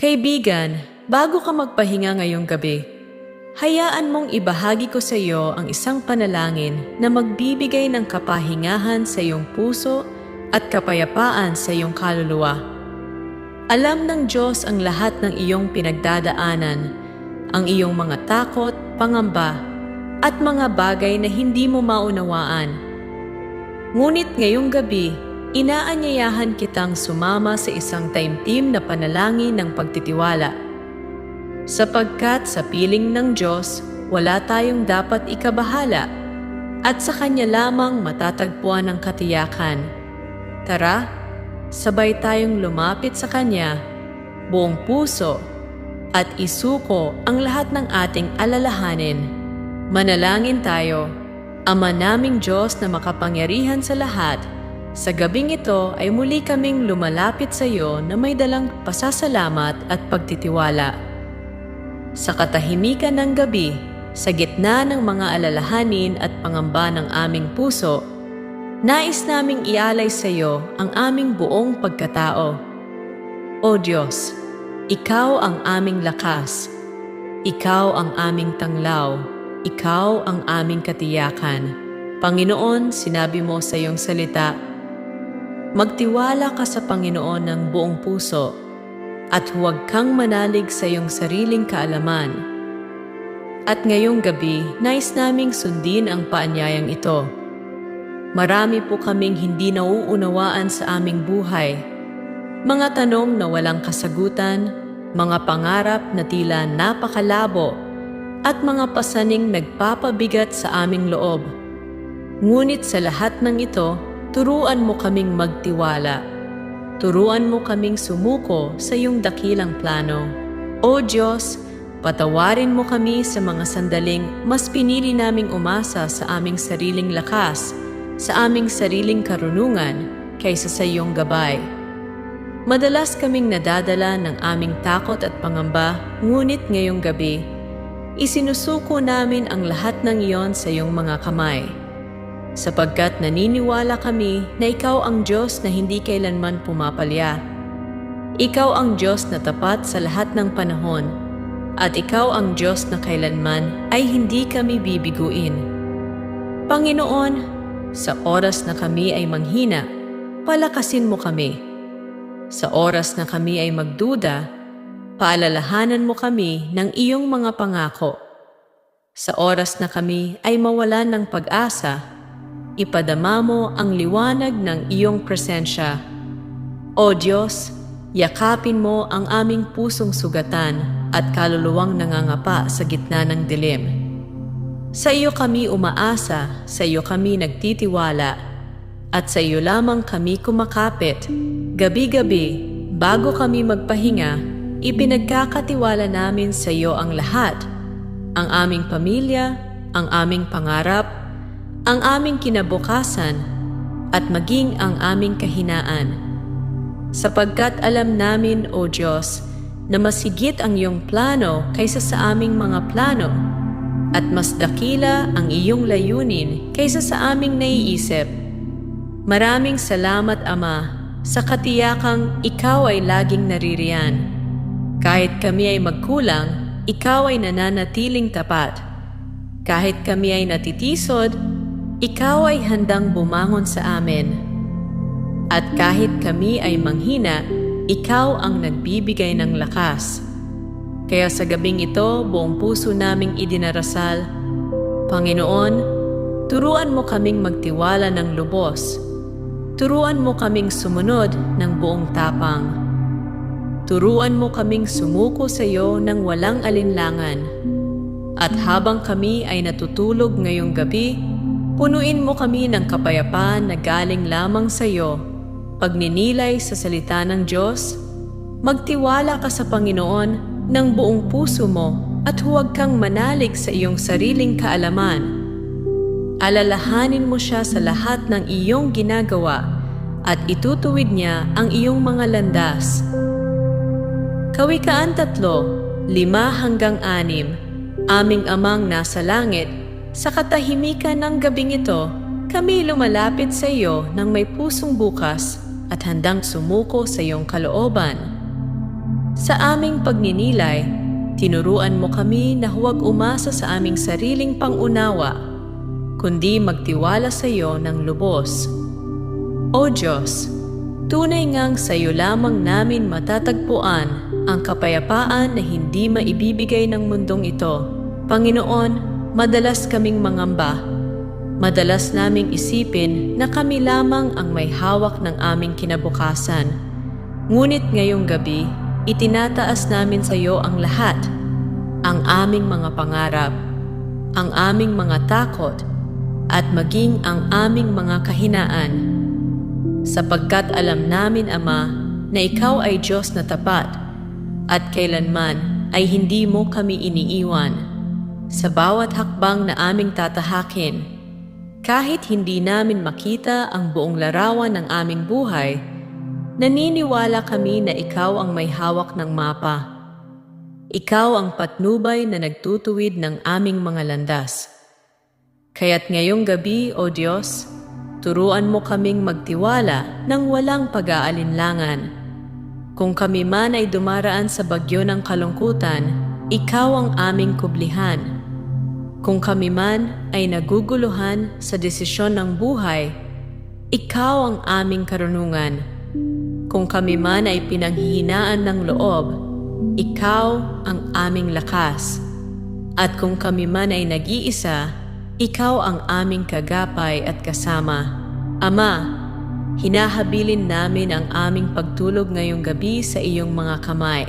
Kaibigan, bago ka magpahinga ngayong gabi, hayaan mong ibahagi ko sa iyo ang isang panalangin na magbibigay ng kapahingahan sa iyong puso at kapayapaan sa iyong kaluluwa. Alam ng Diyos ang lahat ng iyong pinagdadaanan, ang iyong mga takot, pangamba, at mga bagay na hindi mo maunawaan. Ngunit ngayong gabi, inaanyayahan kitang sumama sa isang taimtim na panalangin ng pagtitiwala. Sapagkat sa piling ng Diyos, wala tayong dapat ikabahala at sa Kanya lamang matatagpuan ang katiyakan. Tara, sabay tayong lumapit sa Kanya, buong puso, at isuko ang lahat ng ating alalahanin. Manalangin tayo, Ama naming Diyos na makapangyarihan sa lahat, sa gabing ito ay muli kaming lumalapit sa iyo na may dalang pasasalamat at pagtitiwala. Sa katahimikan ng gabi, sa gitna ng mga alalahanin at pangamba ng aming puso, nais naming ialay sa iyo ang aming buong pagkatao. O Diyos, Ikaw ang aming lakas, Ikaw ang aming tanglaw, Ikaw ang aming katiyakan. Panginoon, sinabi mo sa iyong salita, Magtiwala ka sa Panginoon ng buong puso at huwag kang manalig sa iyong sariling kaalaman. At ngayong gabi, nais naming sundin ang paanyayang ito. Marami po kaming hindi nauunawaan sa aming buhay. Mga tanong na walang kasagutan, mga pangarap na tila napakalabo, at mga pasaning nagpapabigat sa aming loob. Ngunit sa lahat ng ito, turuan mo kaming magtiwala. Turuan mo kaming sumuko sa iyong dakilang plano. O Diyos, patawarin mo kami sa mga sandaling mas pinili naming umasa sa aming sariling lakas, sa aming sariling karunungan, kaysa sa iyong gabay. Madalas kaming nadadala ng aming takot at pangamba, ngunit ngayong gabi, isinusuko namin ang lahat ng iyon sa iyong mga kamay sapagkat naniniwala kami na Ikaw ang Diyos na hindi kailanman pumapalya. Ikaw ang Diyos na tapat sa lahat ng panahon, at Ikaw ang Diyos na kailanman ay hindi kami bibiguin. Panginoon, sa oras na kami ay manghina, palakasin mo kami. Sa oras na kami ay magduda, paalalahanan mo kami ng iyong mga pangako. Sa oras na kami ay mawalan ng pag-asa, ipadama mo ang liwanag ng iyong presensya. O Diyos, yakapin mo ang aming pusong sugatan at kaluluwang nangangapa sa gitna ng dilim. Sa iyo kami umaasa, sa iyo kami nagtitiwala, at sa iyo lamang kami kumakapit. Gabi-gabi, bago kami magpahinga, ipinagkakatiwala namin sa iyo ang lahat, ang aming pamilya, ang aming pangarap, ang aming kinabukasan at maging ang aming kahinaan. Sapagkat alam namin, O Diyos, na mas higit ang iyong plano kaysa sa aming mga plano at mas dakila ang iyong layunin kaysa sa aming naiisip. Maraming salamat, Ama, sa katiyakang ikaw ay laging naririyan. Kahit kami ay magkulang, ikaw ay nananatiling tapat. Kahit kami ay natitisod, ikaw ay handang bumangon sa amin. At kahit kami ay manghina, ikaw ang nagbibigay ng lakas. Kaya sa gabing ito, buong puso naming idinarasal, Panginoon, turuan mo kaming magtiwala ng lubos. Turuan mo kaming sumunod ng buong tapang. Turuan mo kaming sumuko sa iyo ng walang alinlangan. At habang kami ay natutulog ngayong gabi, Punuin mo kami ng kapayapaan na galing lamang sa iyo. Pagninilay sa salita ng Diyos, magtiwala ka sa Panginoon ng buong puso mo at huwag kang manalig sa iyong sariling kaalaman. Alalahanin mo siya sa lahat ng iyong ginagawa at itutuwid niya ang iyong mga landas. Kawikaan tatlo, lima hanggang anim, aming amang nasa langit, sa katahimikan ng gabing ito, kami lumalapit sa iyo ng may pusong bukas at handang sumuko sa iyong kalooban. Sa aming pagninilay, tinuruan mo kami na huwag umasa sa aming sariling pangunawa, kundi magtiwala sa iyo ng lubos. O Diyos, tunay ngang sa iyo lamang namin matatagpuan ang kapayapaan na hindi maibibigay ng mundong ito. Panginoon, madalas kaming mangamba. Madalas naming isipin na kami lamang ang may hawak ng aming kinabukasan. Ngunit ngayong gabi, itinataas namin sa iyo ang lahat. Ang aming mga pangarap, ang aming mga takot, at maging ang aming mga kahinaan. Sapagkat alam namin, Ama, na Ikaw ay Diyos na tapat at kailanman ay hindi mo kami iniiwan. Sa bawat hakbang na aming tatahakin, kahit hindi namin makita ang buong larawan ng aming buhay, naniniwala kami na Ikaw ang may hawak ng mapa. Ikaw ang patnubay na nagtutuwid ng aming mga landas. Kaya't ngayong gabi, O Diyos, turuan mo kaming magtiwala ng walang pag-aalinlangan. Kung kami man ay dumaraan sa bagyo ng kalungkutan, ikaw ang aming kublihan. Kung kami man ay naguguluhan sa desisyon ng buhay, ikaw ang aming karunungan. Kung kami man ay pinanghihinaan ng loob, ikaw ang aming lakas. At kung kami man ay nag-iisa, ikaw ang aming kagapay at kasama. Ama, hinahabilin namin ang aming pagtulog ngayong gabi sa iyong mga kamay.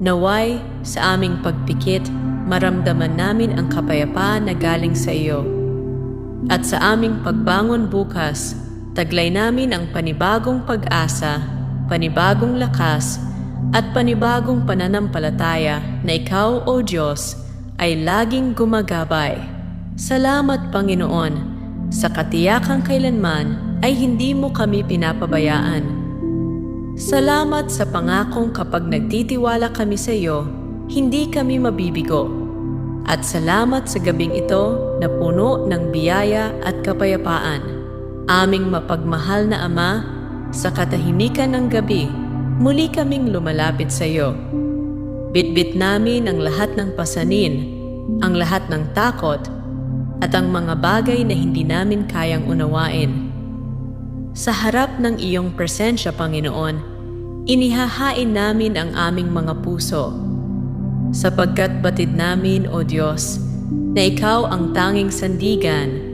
Naway, sa aming pagpikit, maramdaman namin ang kapayapaan na galing sa iyo. At sa aming pagbangon bukas, taglay namin ang panibagong pag-asa, panibagong lakas, at panibagong pananampalataya na ikaw, O Diyos, ay laging gumagabay. Salamat, Panginoon, sa katiyakang kailanman ay hindi mo kami pinapabayaan. Salamat sa pangakong kapag nagtitiwala kami sa iyo, hindi kami mabibigo. At salamat sa gabing ito na puno ng biyaya at kapayapaan. Aming mapagmahal na Ama, sa katahimikan ng gabi, muli kaming lumalapit sa iyo. Bitbit namin ang lahat ng pasanin, ang lahat ng takot, at ang mga bagay na hindi namin kayang unawain. Sa harap ng iyong presensya, Panginoon, inihahain namin ang aming mga puso. Sapagkat batid namin, O Diyos, na Ikaw ang tanging sandigan,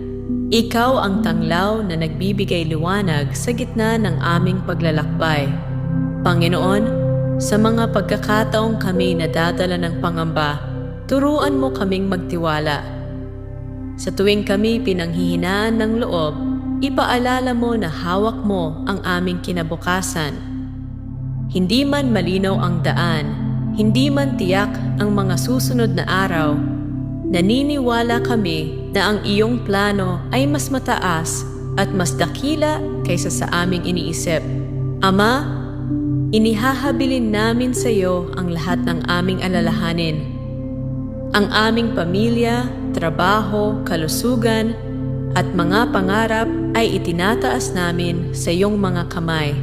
Ikaw ang tanglaw na nagbibigay liwanag sa gitna ng aming paglalakbay. Panginoon, sa mga pagkakataong kami nadadala ng pangamba, turuan mo kaming magtiwala sa tuwing kami pinanghihinaan ng loob, ipaalala mo na hawak mo ang aming kinabukasan. Hindi man malinaw ang daan, hindi man tiyak ang mga susunod na araw, naniniwala kami na ang iyong plano ay mas mataas at mas dakila kaysa sa aming iniisip. Ama, inihahabilin namin sa iyo ang lahat ng aming alalahanin. Ang aming pamilya, trabaho, kalusugan, at mga pangarap ay itinataas namin sa iyong mga kamay.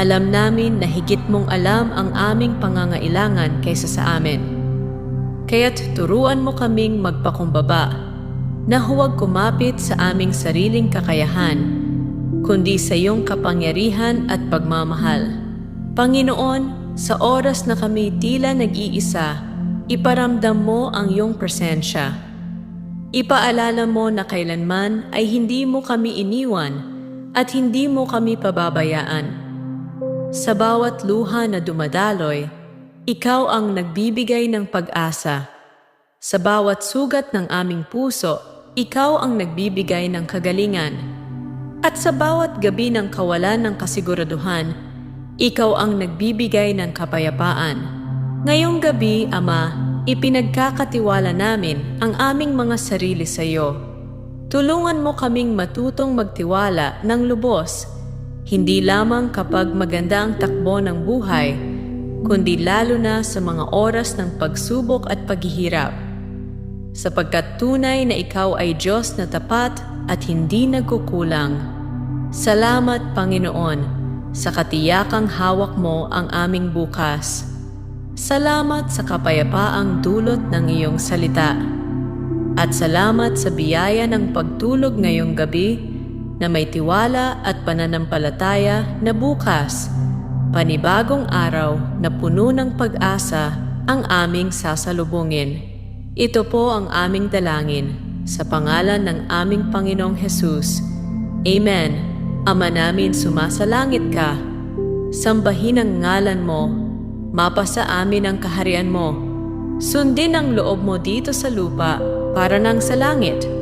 Alam namin na higit mong alam ang aming pangangailangan kaysa sa amin. Kaya't turuan mo kaming magpakumbaba na huwag kumapit sa aming sariling kakayahan, kundi sa iyong kapangyarihan at pagmamahal. Panginoon, sa oras na kami tila nag-iisa, Iparamdam mo ang iyong presensya. Ipaalala mo na kailanman ay hindi mo kami iniwan at hindi mo kami pababayaan. Sa bawat luha na dumadaloy, ikaw ang nagbibigay ng pag-asa. Sa bawat sugat ng aming puso, ikaw ang nagbibigay ng kagalingan. At sa bawat gabi ng kawalan ng kasiguraduhan, ikaw ang nagbibigay ng kapayapaan. Ngayong gabi, Ama, ipinagkakatiwala namin ang aming mga sarili sa iyo. Tulungan mo kaming matutong magtiwala ng lubos, hindi lamang kapag maganda ang takbo ng buhay, kundi lalo na sa mga oras ng pagsubok at paghihirap. Sapagkat tunay na ikaw ay Diyos na tapat at hindi nagkukulang. Salamat, Panginoon, sa katiyakang hawak mo ang aming bukas. Salamat sa kapayapaang dulot ng iyong salita. At salamat sa biyaya ng pagtulog ngayong gabi na may tiwala at pananampalataya na bukas, panibagong araw na puno ng pag-asa ang aming sasalubungin. Ito po ang aming dalangin sa pangalan ng aming Panginoong Hesus. Amen. Ama namin sumasalangit ka. Sambahin ang ngalan mo. Mapasa amin ang kaharian mo. Sundin ang loob mo dito sa lupa para nang sa langit.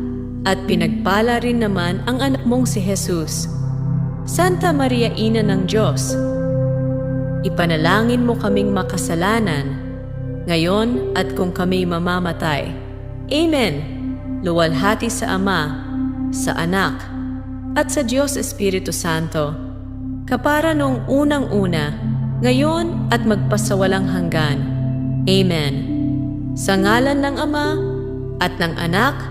at pinagpala rin naman ang anak mong si Jesus. Santa Maria, Ina ng Diyos, ipanalangin mo kaming makasalanan, ngayon at kung kami mamamatay. Amen. Luwalhati sa Ama, sa Anak, at sa Diyos Espiritu Santo, kapara noong unang-una, ngayon at magpasawalang hanggan. Amen. Sa ngalan ng Ama, at ng Anak,